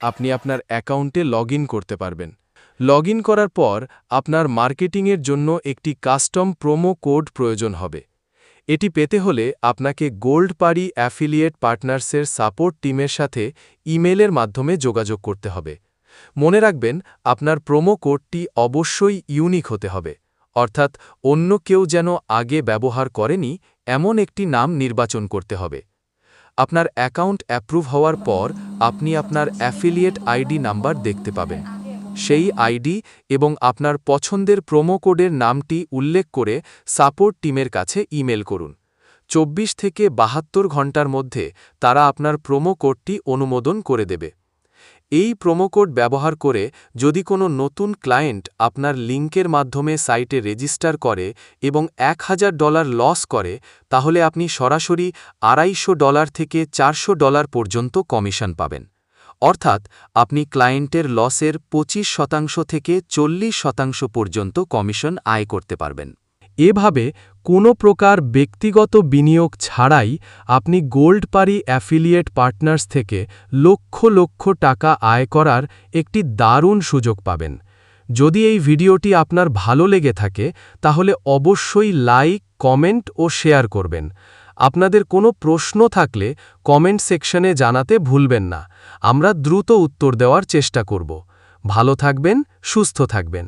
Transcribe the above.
আপনি আপনার অ্যাকাউন্টে লগ করতে পারবেন। লগ করার পর আপনার মার্কেটিংয়ের জন্য একটি কাস্টম প্রোমো কোড প্রয়োজন হবে। এটি পেতে হলে আপনাকে গোল্ড পারি অ্যাফিলিয়েট পার্টনার্সের সাপোর্ট টিমের সাথে ইমেলের মাধ্যমে যোগাযোগ করতে হবে। মনে রাখবেন, আপনার প্রোমো কোডটি অবশ্যই ইউনিক হতে হবে, অর্থাৎ অন্য কেউ যেন আগে ব্যবহার করেনি, এমন একটি নাম নির্বাচন করতে হবে। আপনার অ্যাকাউন্ট অ্যাপ্রুভ হওয়ার পর আপনি আপনার অ্যাফিলিয়েট আইডি নাম্বার দেখতে পাবেন। সেই আইডি এবং আপনার পছন্দের প্রোমো কোডের নামটি উল্লেখ করে সাপোর্ট টিমের কাছে ইমেল করুন। চব্বিশ থেকে বাহাত্তর ঘণ্টার মধ্যে তারা আপনার প্রোমো কোডটি অনুমোদন করে দেবে। এই প্রোমো কোড ব্যবহার করে যদি কোনো নতুন ক্লায়েন্ট আপনার লিঙ্কের মাধ্যমে সাইটে রেজিস্টার করে এবং এক হাজার ডলার লস করে, তাহলে আপনি সরাসরি আড়াইশো ডলার থেকে চারশো ডলার পর্যন্ত কমিশন পাবেন। অর্থাৎ আপনি ক্লায়েন্টের লসের ২৫ শতাংশ থেকে চল্লিশ শতাংশ পর্যন্ত কমিশন আয় করতে পারবেন। এভাবে কোনো প্রকার ব্যক্তিগত বিনিয়োগ ছাড়াই আপনি গোল্ড পারি অ্যাফিলিয়েট পার্টনার্স থেকে লক্ষ লক্ষ টাকা আয় করার একটি দারুণ সুযোগ পাবেন। যদি এই ভিডিওটি আপনার ভালো লেগে থাকে, তাহলে অবশ্যই লাইক, কমেন্ট ও শেয়ার করবেন। আপনাদের কোনো প্রশ্ন থাকলে কমেন্ট সেকশনে জানাতে ভুলবেন না। আমরা দ্রুত উত্তর দেওয়ার চেষ্টা করব। ভালো থাকবেন, সুস্থ থাকবেন।